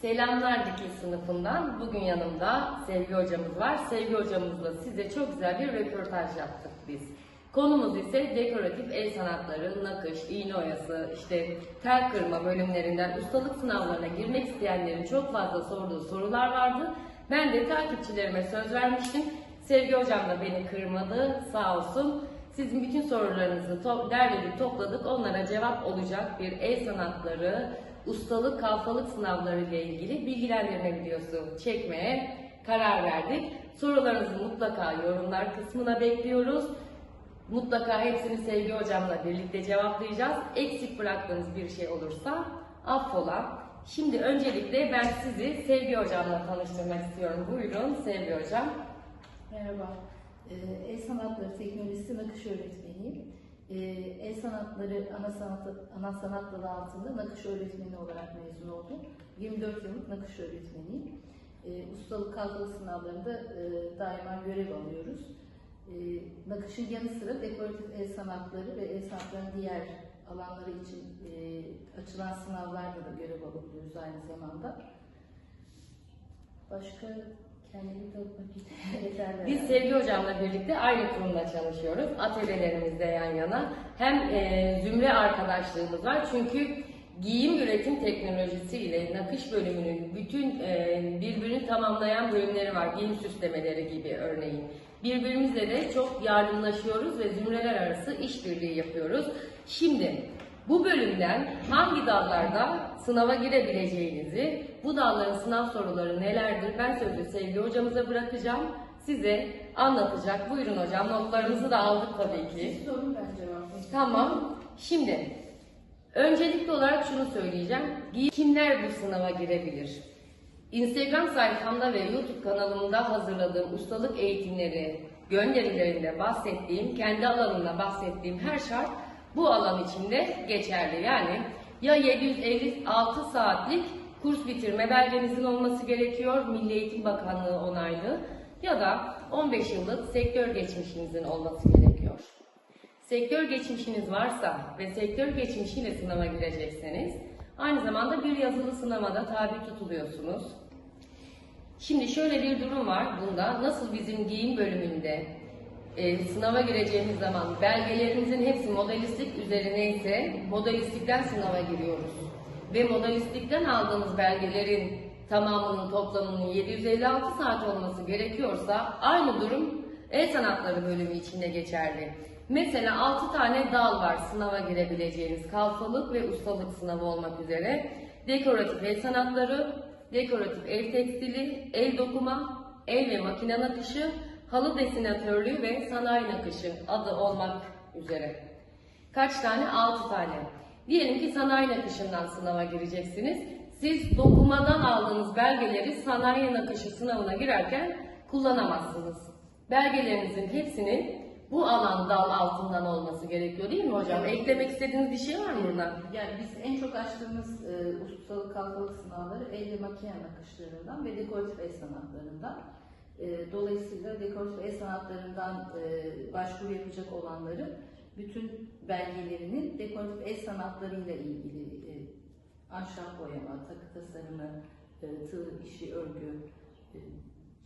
Selamlar Dikil sınıfından. Bugün yanımda Sevgi hocamız var. Sevgi hocamızla size çok güzel bir röportaj yaptık biz. Konumuz ise dekoratif el sanatları, nakış, iğne oyası, işte tel kırma bölümlerinden ustalık sınavlarına girmek isteyenlerin çok fazla sorduğu sorular vardı. Ben de takipçilerime söz vermiştim. Sevgi hocam da beni kırmadı sağ olsun. Sizin bütün sorularınızı to- derledik, topladık. Onlara cevap olacak bir el sanatları, ustalık, kalfalık sınavları ile ilgili bilgilendirme çekmeye karar verdik. Sorularınızı mutlaka yorumlar kısmına bekliyoruz. Mutlaka hepsini Sevgi hocamla birlikte cevaplayacağız. Eksik bıraktığınız bir şey olursa affola. Şimdi öncelikle ben sizi Sevgi hocamla tanıştırmak istiyorum. Buyurun Sevgi hocam. Merhaba. Ee, El sanatları teknolojisi nakış öğretmeniyim. Ee, El sanatları ana sanat ana sanat dalı altında nakış öğretmeni olarak mezun oldum. 24 yıllık nakış öğretmeniyim. Ee, Ustalık kalfalık sınavlarında e, daima görev alıyoruz. Ee, Nakışın yanı sıra dekoratif el sanatları ve el sanatlarının diğer alanları için e, açılan sınavlarda da görev alabiliyoruz aynı zamanda. Başka Biz Sevgi hocamla birlikte aynı kurumda çalışıyoruz. Atölyelerimizde yan yana. Hem e, zümre arkadaşlığımız var çünkü giyim üretim teknolojisi ile nakış bölümünün bütün e, birbirini tamamlayan bölümleri var. Giyim süslemeleri gibi örneğin. Birbirimizle de çok yardımlaşıyoruz ve zümreler arası işbirliği yapıyoruz. Şimdi bu bölümden hangi dallarda sınava girebileceğinizi, bu dalların sınav soruları nelerdir ben sözü Sevgi hocamıza bırakacağım. Size anlatacak. Buyurun hocam notlarımızı da aldık tabii ki. Sorun ben cevaplayayım. Tamam. Şimdi öncelikli olarak şunu söyleyeceğim. Kimler bu sınava girebilir? Instagram sayfamda ve YouTube kanalımda hazırladığım ustalık eğitimleri gönderilerinde bahsettiğim, kendi alanımda bahsettiğim her şart bu alan içinde geçerli. Yani ya 756 saatlik kurs bitirme belgenizin olması gerekiyor, Milli Eğitim Bakanlığı onaylı ya da 15 yıllık sektör geçmişinizin olması gerekiyor. Sektör geçmişiniz varsa ve sektör geçmişiyle sınava girecekseniz aynı zamanda bir yazılı sınava da tabi tutuluyorsunuz. Şimdi şöyle bir durum var bunda. Nasıl bizim giyim bölümünde e, sınava gireceğimiz zaman belgelerimizin hepsi modelistlik üzerine ise modelistlikten sınava giriyoruz. Ve modelistlikten aldığımız belgelerin tamamının toplamının 756 saat olması gerekiyorsa aynı durum el sanatları bölümü içinde geçerli. Mesela 6 tane dal var sınava girebileceğiniz kalfalık ve ustalık sınavı olmak üzere. Dekoratif el sanatları, dekoratif el tekstili, el dokuma, el ve makine nakışı, halı desinatörlüğü ve sanayi nakışı adı olmak üzere. Kaç tane? 6 tane. Diyelim ki sanayi nakışından sınava gireceksiniz. Siz dokumadan aldığınız belgeleri sanayi nakışı sınavına girerken kullanamazsınız. Belgelerinizin hepsinin bu alan dal altından olması gerekiyor değil mi hocam? Eklemek istediğiniz bir şey var mı buradan? Yani biz en çok açtığımız e, ustalık kalfalık sınavları el ve makine nakışlarından ve dekoratif el sanatlarından. E, dolayısıyla dekoratif el sanatlarından e, başvuru yapacak olanların bütün belgelerinin dekoratif el sanatlarıyla ilgili e, ahşap boyama, takı tasarımı, e, tığ işi, örgü, e,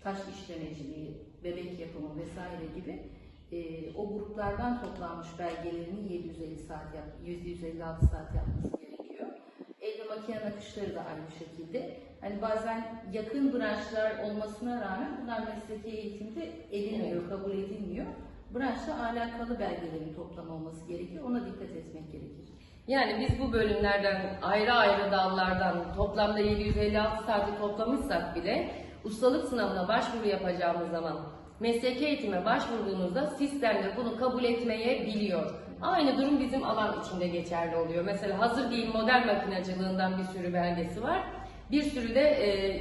taş işlemeciliği, bebek yapımı vesaire gibi e, o gruplardan toplanmış belgelerini 750 saat yap, 756 saat yapması gerekiyor. El ve makine nakışları da aynı şekilde. Hani bazen yakın branşlar olmasına rağmen bunlar mesleki eğitimde edilmiyor, kabul edilmiyor. Branşla alakalı belgelerin toplam olması gerekiyor. Ona dikkat etmek gerekir. Yani biz bu bölümlerden ayrı ayrı dallardan toplamda 756 saati toplamışsak bile ustalık sınavına başvuru yapacağımız zaman mesleki eğitime başvurduğunuzda sistemde bunu kabul etmeye biliyor. Aynı durum bizim alan içinde geçerli oluyor. Mesela hazır giyim model makinacılığından bir sürü belgesi var. Bir sürü de e,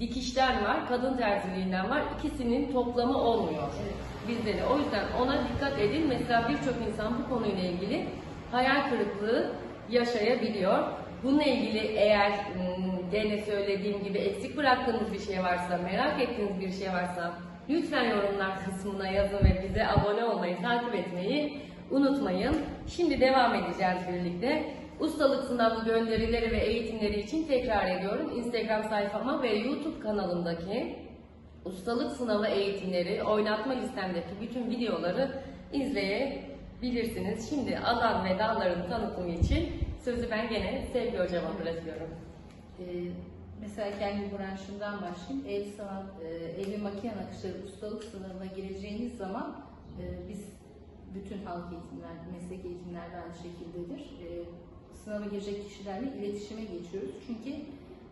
dikişten var, kadın terziliğinden var. İkisinin toplamı olmuyor bizde de. O yüzden ona dikkat edin. Mesela birçok insan bu konuyla ilgili hayal kırıklığı yaşayabiliyor. Bununla ilgili eğer hmm, gene söylediğim gibi eksik bıraktığınız bir şey varsa, merak ettiğiniz bir şey varsa lütfen yorumlar kısmına yazın ve bize abone olmayı, takip etmeyi unutmayın. Şimdi devam edeceğiz birlikte. Ustalık sınavı gönderileri ve eğitimleri için tekrar ediyorum. Instagram sayfama ve YouTube kanalımdaki ustalık sınavı eğitimleri, oynatma listemdeki bütün videoları izleyebilirsiniz. Şimdi alan ve dalların tanıtımı için sözü ben gene Sevgi Hocama bırakıyorum. Ee, mesela kendi branşımdan başlayayım. El sanat, e, el ve makine nakışları ustalık sınavına gireceğiniz zaman e, biz bütün halk eğitimler, meslek eğitimlerde aynı şekildedir. E, sınava girecek kişilerle iletişime geçiyoruz. Çünkü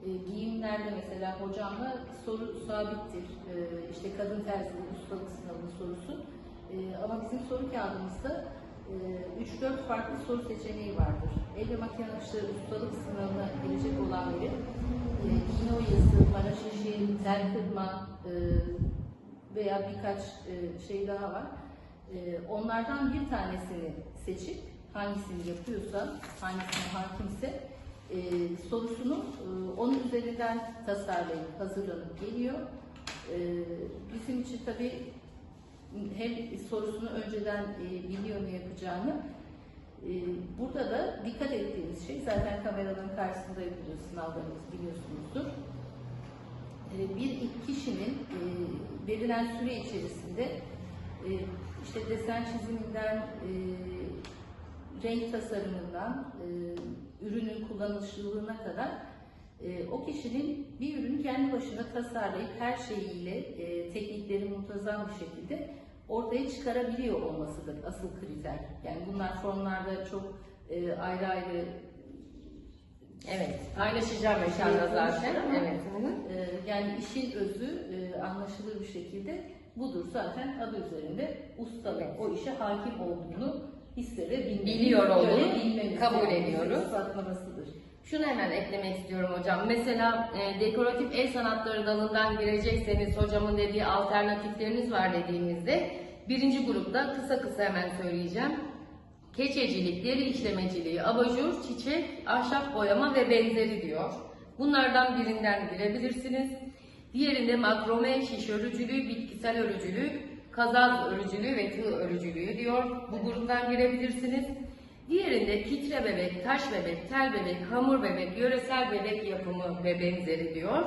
e, giyimlerde mesela hocamla soru sabittir. E, işte kadın terzi ustalık sınavının sorusu. E, ama bizim soru kağıdımızda e, 3-4 farklı soru seçeneği vardır. El ve makine nakışları ustalık sınavına girecek olan biri e, iğne oyası, para şişi, tel kırma e, veya birkaç e, şey daha var. E, onlardan bir tanesini seçip hangisini yapıyorsa, hangisine hakimse e, sorusunu e, onun üzerinden tasarlayıp hazırlanıp geliyor. E, bizim için tabii hem sorusunu önceden e, biliyor ne yapacağını e, burada da dikkat ettiğimiz şey zaten kameraların karşısında yapılıyor sınavlarımız biliyorsunuzdur. E, bir kişinin e, verilen süre içerisinde e, işte desen çiziminden e, renk tasarımından e, ürünün kullanışlılığına kadar e, o kişinin bir ürünü kendi başına tasarlayıp her şeyiyle e, teknikleri muntazam bir şekilde ortaya çıkarabiliyor olmasıdır asıl kriter. Yani bunlar formlarda çok e, ayrı ayrı Evet, paylaşacağım ekranda zaten. Evet. e, yani işin özü e, anlaşılır bir şekilde budur zaten adı üzerinde ustalık. O işe hakim olduğunu hissedebilmemiz, Biliyor olduğunu kabul ediyoruz. ispatlamasıdır. Şunu hemen eklemek istiyorum hocam. Mesela e, dekoratif el sanatları dalından girecekseniz hocamın dediği alternatifleriniz var dediğimizde birinci grupta kısa kısa hemen söyleyeceğim. Keçecilik, deri işlemeciliği, abajur, çiçek, ahşap boyama ve benzeri diyor. Bunlardan birinden girebilirsiniz. Diğerinde makrome, şiş örücülüğü, bitkisel örücülük, kazaz örücülüğü ve tığ örücülüğü diyor. Bu gruptan girebilirsiniz. Diğerinde kitre bebek, taş bebek, tel bebek, hamur bebek, yöresel bebek yapımı ve benzeri diyor.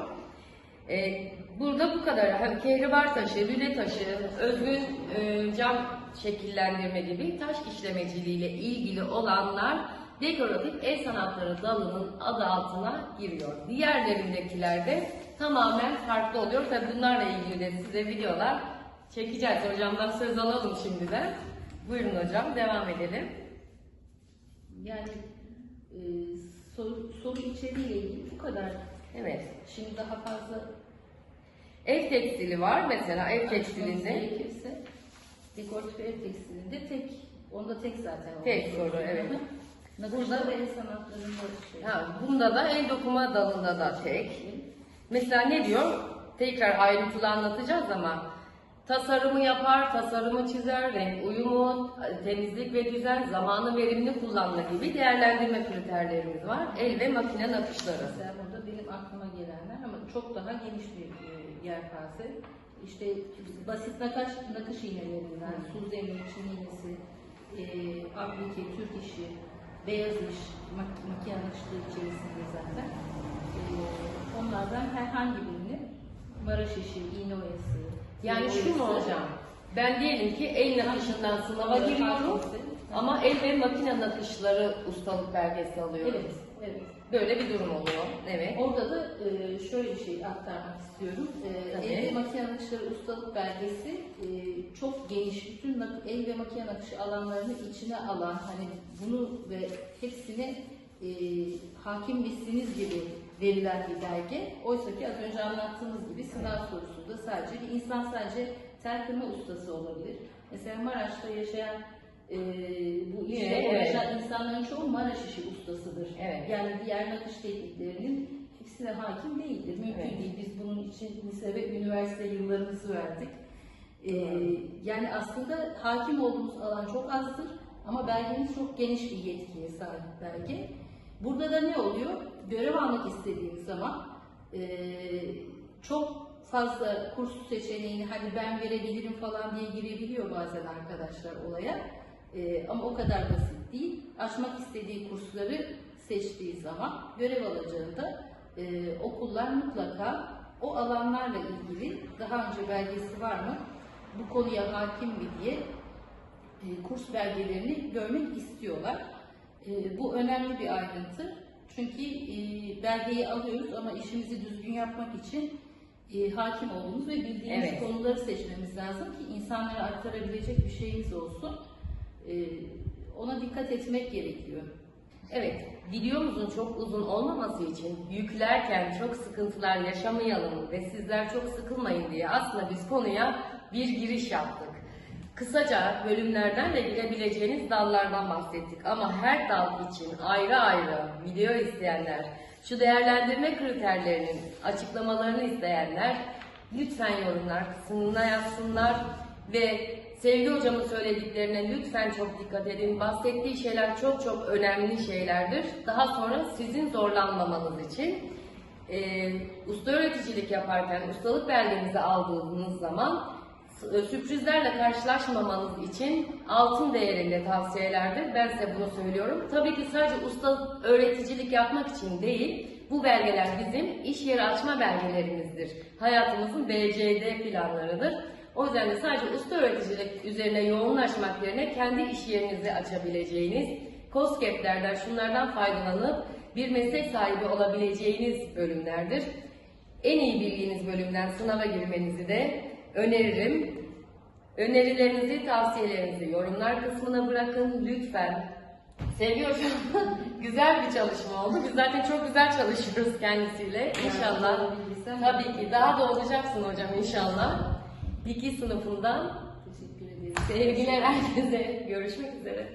Ee, burada bu kadar. Kehribar taşı, lüle taşı, özgün e, cam şekillendirme gibi taş işlemeciliğiyle ilgili olanlar dekoratif el sanatları dalının adı altına giriyor. Diğerlerindekiler de tamamen farklı oluyor. Tabi bunlarla ilgili de size videolar çekeceğiz. Hocamdan söz alalım şimdiden. Buyurun hocam, devam edelim. Yani e, soru, soru içeriğiyle ilgili bu kadar. Evet. Şimdi daha fazla Ev tekstili var mesela ev tekstilinde. gerekirse dekoratif ev tekstilinde tek, onda tek zaten. Tek soru, evet. Nakışta ve el sanatlarında şey. Ha, bunda da el dokuma dalında da tek. Mesela ne diyor? Tekrar ayrıntılı anlatacağız ama tasarımı yapar, tasarımı çizer, renk uyumu, temizlik ve düzen, zamanı verimli kullanma gibi değerlendirme kriterlerimiz var. El ve makine nakışları. Mesela burada benim aklıma gelenler ama çok daha geniş bir e, yelpaze. İşte basit nakış, nakış iğnelerinden, su zemini, çin iğnesi, e, aplike, Türk işi, beyaz iş, mak makine nakışlığı içerisinde zaten. E, onlardan herhangi birini maraş işi, iğne oyası, Yani şu mu hocam? Ben diyelim ki el nakışından sınava giriyorum ama el ve makine nakışları ustalık belgesi alıyorum. Evet, evet. Böyle bir durum oluyor. Evet. Orada da e, şöyle bir şey aktarmak istiyorum. E, el ve makine nakışları ustalık belgesi e, çok geniş, bütün el ve makine nakışı alanlarını içine alan, hani bunu ve hepsine e, hakim misiniz gibi verilen bir belge. Oysa ki az önce anlattığımız gibi sınav sorusunda sadece bir insan sadece tel kırma ustası olabilir. Mesela Maraş'ta yaşayan e, bu işte evet. uğraşan insanların çoğu Maraş işi ustasıdır. Evet. Yani diğer nakış tekniklerinin hepsine hakim değildir. Mümkün Evet. değil. Biz bunun için lise ve üniversite yıllarımızı verdik. Ee, yani aslında hakim olduğumuz alan çok azdır ama belgemiz çok geniş bir yetkiye sahip belge. Burada da ne oluyor? Görev almak istediğiniz zaman ee, çok fazla kurs seçeneğini hani ben verebilirim falan diye girebiliyor bazen arkadaşlar olaya. Ee, ama o kadar basit değil. Açmak istediği kursları seçtiği zaman görev alacağında e, okullar mutlaka o alanlarla ilgili daha önce belgesi var mı, bu konuya hakim mi diye e, kurs belgelerini görmek istiyorlar. E, bu önemli bir ayrıntı. Çünkü e, belgeyi alıyoruz ama işimizi düzgün yapmak için e, hakim olduğumuz ve bildiğimiz Evet. konuları seçmemiz lazım ki insanlara aktarabilecek bir şeyimiz olsun. E, ona dikkat etmek gerekiyor. Evet, videomuzun çok uzun olmaması için yüklerken çok sıkıntılar yaşamayalım ve sizler çok sıkılmayın diye aslında biz konuya bir giriş yaptık. Kısaca bölümlerden de girebileceğiniz dallardan bahsettik ama her dal için ayrı ayrı video isteyenler, şu değerlendirme kriterlerinin açıklamalarını isteyenler lütfen yorumlar kısmına yazsınlar ve sevgili hocamın söylediklerine lütfen çok dikkat edin. Bahsettiği şeyler çok çok önemli şeylerdir. Daha sonra sizin zorlanmamanız için e, usta öğreticilik yaparken ustalık belgenizi aldığınız zaman sürprizlerle karşılaşmamanız için altın değerinde tavsiyelerdir. Ben size bunu söylüyorum. Tabii ki sadece usta öğreticilik yapmak için değil, bu belgeler bizim iş yeri açma belgelerimizdir. Hayatımızın BCD planlarıdır. O yüzden de sadece usta öğreticilik üzerine yoğunlaşmak yerine kendi iş yerinizi açabileceğiniz, COSGAP'lerden şunlardan faydalanıp bir meslek sahibi olabileceğiniz bölümlerdir. En iyi bildiğiniz bölümden sınava girmenizi de öneririm. Önerilerinizi, tavsiyelerinizi yorumlar kısmına bırakın lütfen. Hocam, güzel bir çalışma oldu. Biz zaten çok güzel çalışıyoruz kendisiyle. İnşallah. Tabii ki. Daha da olacaksın hocam inşallah. Diki sınıfından Teşekkür ederim. sevgiler herkese. Görüşmek üzere.